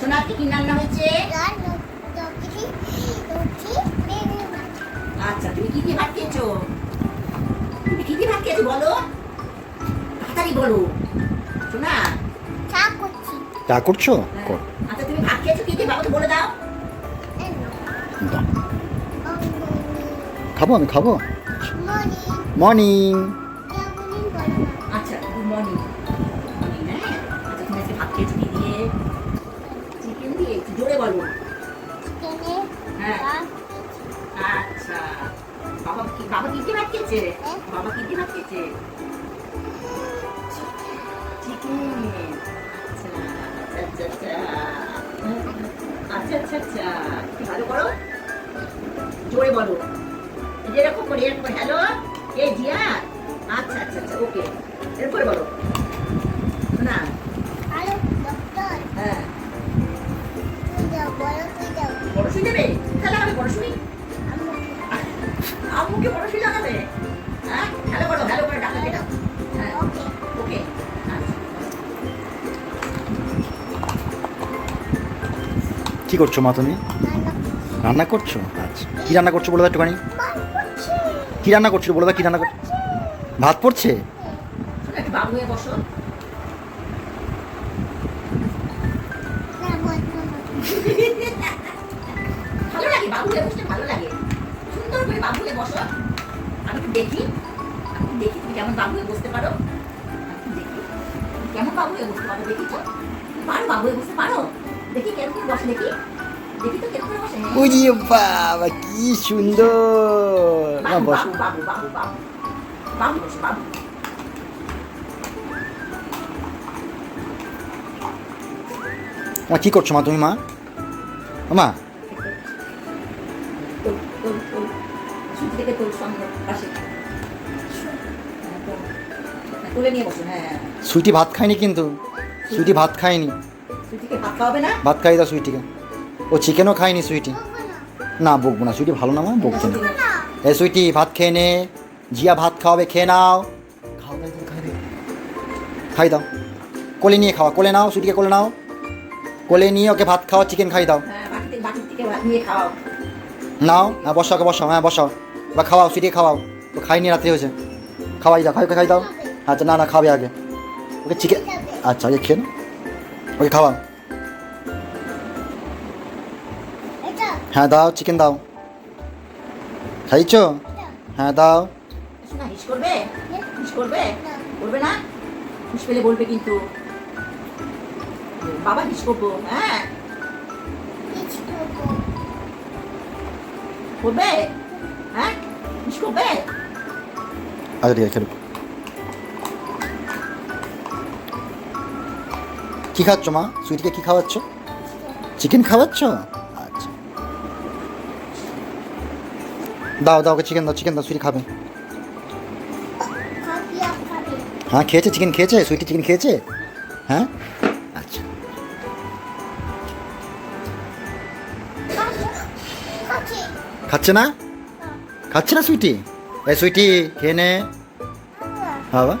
সোনা কি কি রান্না হয়েছে? আচ্ছা তুমি কি কি ভাত খেয়েছো? তুমি কি কি ভাত খেয়েছো বলো? তাড়াতাড়ি বলো। সোনা। চা করছ? হ্যাঁ। আচ্ছা তুমি ভাত খেয়েছো? কি কি বাবাকে বলে দাও। খাব আমি খাব? মর্নিং আচ্ছা দিয়ে বলো। হ্যাঁ। আচ্ছা। বাবা কি বাবা কি কি ভাত খেয়েছে হ্যাঁ। বাবা কি কি ভাত খেয়েছে চিকেন। আচ্ছা আচ্ছা আচ্ছা। আচ্ছা আচ্ছা আচ্ছা। কি ভালো করো। জোরে বলো। এই যে এরকম করে এরকম হ্যালো এ জিয়া? আচ্ছা আচ্ছা আচ্ছা ওকে এরকম করে বলো। না দেবে? তাহলে আমি আম্মুকে লাগাবে হ্যাঁ? হ্যালো করো হ্যালো করে ডাক্তারকে দাও হ্যাঁ ওকে। কি করছ মা তুমি? রান্না করছ? আচ্ছা। কি রান্না করছ বলে দাও একটুখানি? কি রান্না করছ বলে দাও কি রান্না করছ ভাত পড়ছে? বাবু বসো। বসো। আমি দেখি। আমি দেখি তুমি কেমন বাবু হয়ে বসতে পারো। দেখি। কেমন বাবু হয়ে বসতে পারো দেখি তো। পারো বাবু হয়ে বসতে পারো। দেখি কেমন করে বসে দেখি। দেখি তো কেমন বসে ওরে বাবা কি সুন্দর। মা বসো। বাবু বাবু বাবু বাবু। বাবু বসো বাবু। মা কি করছ মা তুমি মা? মা থেকে তোল সঙ্গে পাশে হ্যাঁ, তোল। হ্যাঁ, তুলে নিয়ে বসো হ্যাঁ। সুইটি ভাত খায়নি কিন্তু। সুইটি ভাত খায়নি ভাত খাওয়াবে না? ভাত খাই দাও সুইটিকে। ও চিকেনও খায়নি সুইটি। না বকবো না সুইটি ভালো না মা? বকবো না। এ সুইটি ভাত খেয়ে নে। জিয়া ভাত খাওয়াবে খেয়ে নাও। খাও দাও খাই দাও খাই দাও। কোলে নিয়ে খাওয়া কোলে নাও সুইটিকে কোলে নাও। কোলে নিয়ে ওকে ভাত খাওয়া চিকেন খাই দাও। হ্যাঁ নাও হ্যাঁ বসাও ওকে বসাও হ্যাঁ বসাও। বা খাওয়াও সুইটিকে খাওয়াও। ও খাইনি, রাত্রি হয়েছে। খাওয়াই দাও খাই খাই দাও আচ্ছা না না, খাবে আগে। ওকে চিকেন আচ্ছা ওকে খেয়ে ওকে, খাওয়াও। হ্যাঁ দাও চিকেন দাও। খাইছো? হ্যাঁ দাও। বাবা হিস করব হ্যাঁ? করবে? হ্যাঁ? হিস করবে আচ্ছা ঠিক আছে খেলুক কি খাচ্ছ মা সুইটিকে কি খাওয়াচ্ছ চিকেন খাওয়াচ্ছ আচ্ছা দাও দাও ওকে চিকেন দাও চিকেন দাও সুইটি খাবে হ্যাঁ খেয়েছে চিকেন খেয়েছে সুইটি চিকেন খেয়েছে হ্যাঁ আচ্ছা খাচ্ছে না খাচ্ছে না সুইটি? এ সুইটি খেয়ে নে। বাবা।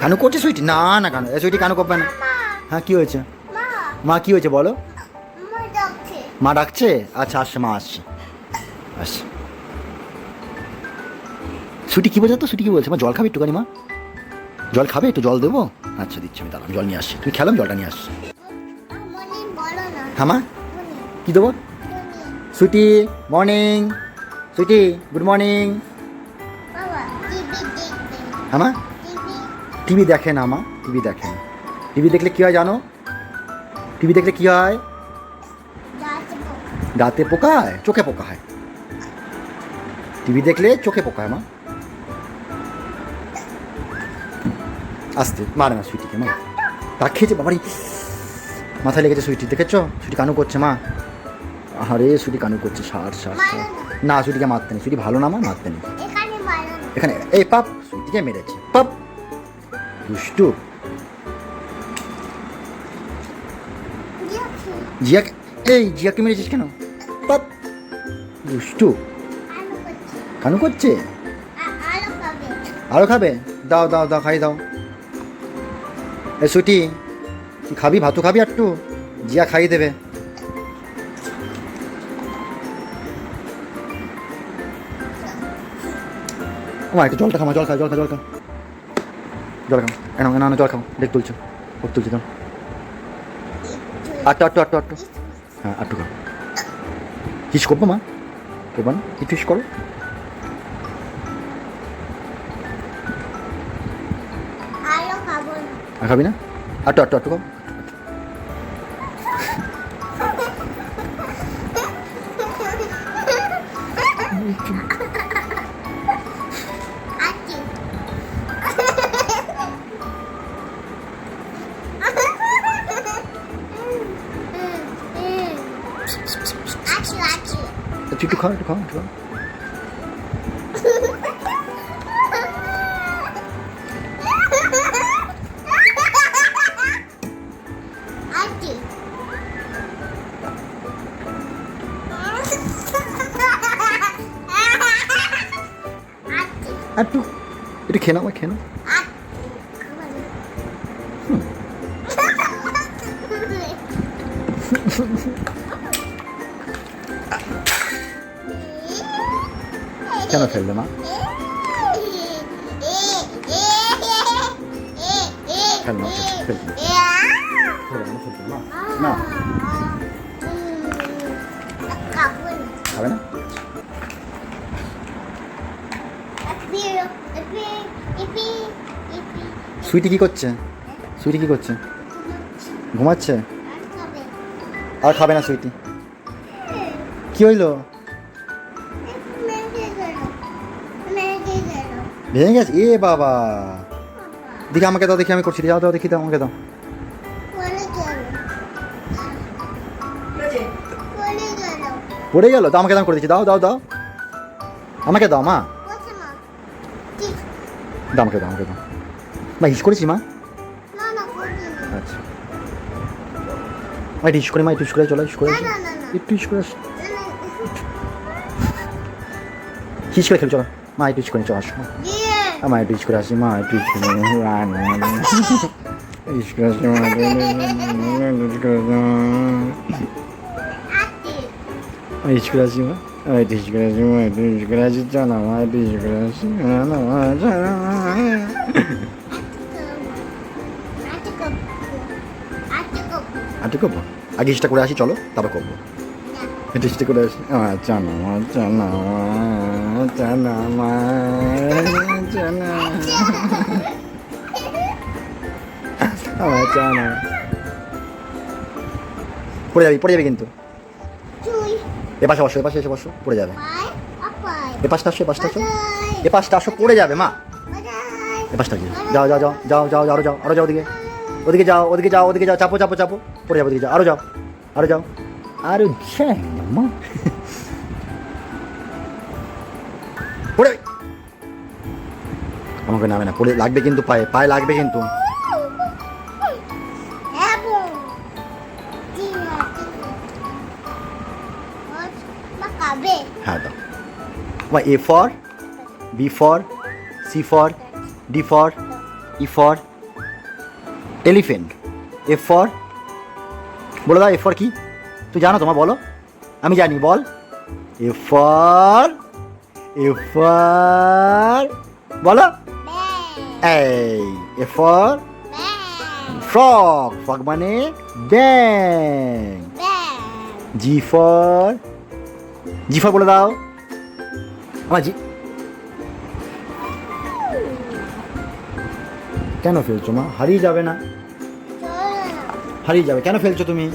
কানু করছে সুইটি? না না কানু। এ সুইটি কানু করবে না। হ্যাঁ কি হয়েছে? মা। কি হয়েছে বলো? মা ডাকছে। আচ্ছা আসছে মা আসছে। আসছে। সুইটি কি বলছে তো সুটি কি বলছে? মা জল খাবে একটুখানি মা? জল খাবে? একটু জল দেবো? আচ্ছা দিচ্ছি আমি দাঁড়ান জল নিয়ে আসছি। তুমি খেলাম? জলটা নিয়ে আসছি। হ্যাঁ মা? কি দেবো? Sweetie morning sweetie good morning হ্যাঁ মা টিভি দেখে না মা টিভি দেখে টিভি দেখলে কী হয় জানো? টিভি দেখলে কী হয়? দাঁতে পোকা হয় চোখে পোকা হয়। টিভি দেখলে চোখে পোকা হয় মা। আসতে, মারে না সুইটিকে মা। তা খেয়েছে বাবারি। মাথায় লেগেছে সুইটি, দেখেছ? সুইটি কানু করছে মা। আরে সুইটি কানু করছে সার সার। না সুইটিকে মারতে নেই। সুইটি ভালো না মা? মারতে নেই। এখানে এই পাপ সুইটিকে মেরেছে। পাপ। দুষ্টু। জিয়াকে। এই জিয়াকে মেরেছিস কেন? পাপ। দুষ্টু। কানু করছে? আরও খাবে। দাও দাও দাও খাই দাও। এ তুই খাবি? ভাতু খাবি একটু জিয়া খাইয়ে দেবে। ও মা একটু জলটা খামা জল খা জল খা জল খা। জল খাও এনা এনা জল খাও দেখ তুলছো ও তুলছি তো আটটু আটটু আটটু আটটু। হ্যাঁ আটটু খাও কিস করব মা? করব না কি করো? খাব না। আর খাবি না? আটটু আটটু আটটু খাও। খাও একটু খাও একটু খাও একটু একটু খেয়ে নাও খেয়ে নাও কেন ফেললে মা? সুইটি কি করছে? সুইটি কি করছে? ঘুমাচ্ছে? আর খাবে না সুইটি। কি হইল? ভেঙে গেছে। এ বাবা। দেখি আমাকে দাও, দেখি আমি করছি। যাও, দাও, দেখি দাও, আমাকে দাও। পড়ে গেল? দাও, আমাকে দাম করে দিচ্ছি। দাও দাও দাও। আমাকে দাও, মা। দাও, আমাকে দাও আমাকে দাও। মা হিস করেছি মা। আচ্ছা। মা হিস করে, মা, একটু করে, চলো হিস করে। একটু হিস করে হিস করে, খেল, চলো। মা, একটু হিস করে, চলো, আসো মা। মা একটু হিস করে আসি মা একটু হিস করে হিস করে আসি মা হিস করে হিস করে আসি মা আমি একটু হিস করে আসি মা একটু হিস করে আসি চলো মা একটু হিস করে আসি না না মা চলো মা। আচ্ছা করব আগে হিসটা করে আসি চলো তারপর করব এটা হিসটা করে আসি মা চানা মা চানা মা চানা আমার চানা পড়ে যাবি পড়ে যাবি কিন্তু। এ পাশে বসো এ পাশে এসে বসো পড়ে যাবে। এ পাশটা আসো এ পাশটা আসো। এ পাশটা আসো পড়ে যাবে মা। এ পাশটা যাও যাও যাও যাও যাও আরও যাও আরও যাও ওদিকে। ওদিকে যাও ওদিকে যাও ওদিকে যাও চাপো চাপো চাপো। পড়ে যাব ওদিকে যাও। আরও যাও আরও যাও। মা। পড়ে। আমাকে নামে না, পড়ে লাগবে কিন্তু পায়ে পায়ে লাগবে কিন্তু। হ্যাঁ দাও। A for, B for, C for, D for, E for. Elephant F for. বলে দাও এফ ফর কি? তুই জানো তোমার বলো। আমি জানি, বল। এ ফর এ ফর, বলো। এই, এ ফর ফ্রগ ফ্রগ মানে ব্যাং জি ফর জি ফর বলে দাও। আমার জি কেন ফেলছো মা? হারিয়ে যাবে না। হারিয়ে যাবে, কেন ফেলছো তুমি?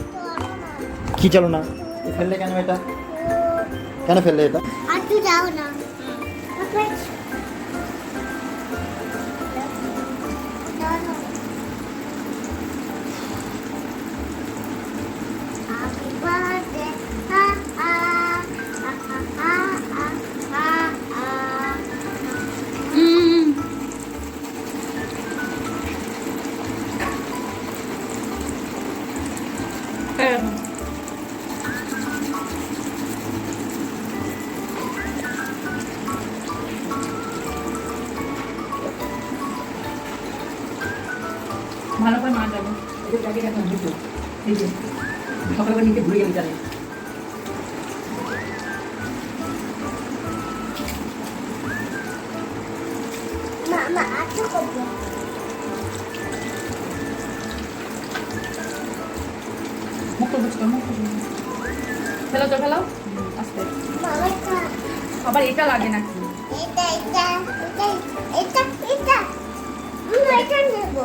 কি চলো না এ ফেললে কেন এটা? কেন ফেললে এটা? আর তুই যাও না। সকালবেলা নিতে ভুলে যাবি তাহলে ফেলো তো ফেলো। আস্তে। আবার এটা লাগে নাকি? এটা এটা এটা এটা এটা। এটা নেব।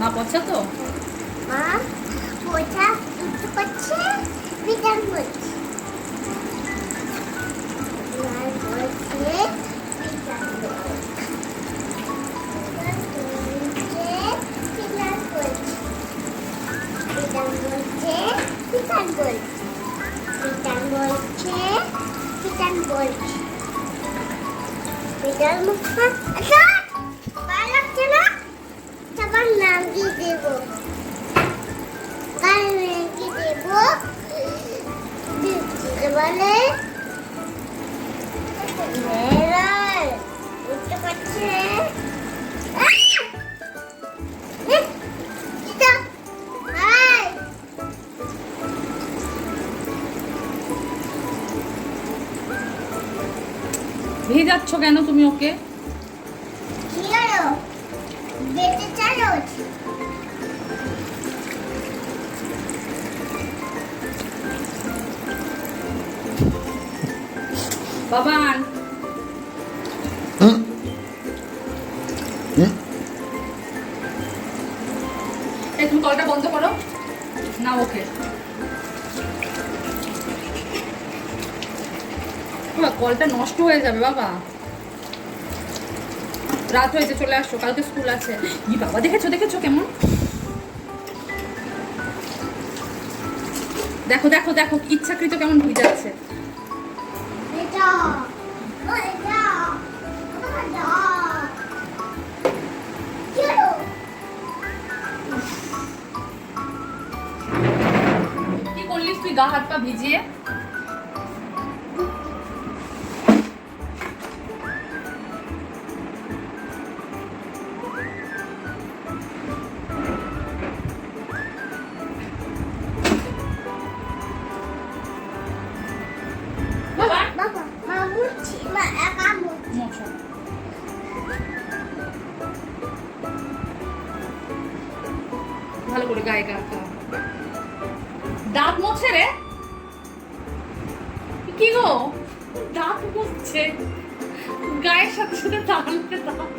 মা পচা তো মা পয়সা দুটো করছে বিধান করছে বিধান করছে বিধান করছে বিধান করছে বিধান বলছে বিধান বলছে দিয়ে দেবো। কার কি দেবো? বলে ভেজাচ্ছ কেন তুমি ওকে? বাবান এই, তুমি কলটা বন্ধ করো। না ওকে। কলটা নষ্ট হয়ে যাবে, বাবা। রাত হয়েছে, চলে আসো, কালকে স্কুল আছে। ই বাবা, দেখেছ দেখেছ কেমন? দেখো দেখো দেখো, ইচ্ছাকৃত কেমন ভুই যাচ্ছে। কি হলো কি করলিস তুই গা হাত পা ভিজিয়ে ভালো করে গায়ে গা। দাঁত মোছে রে। কি গো? দাঁত মুছছে গায়ের সাথে সাথে দাঁত দাঁত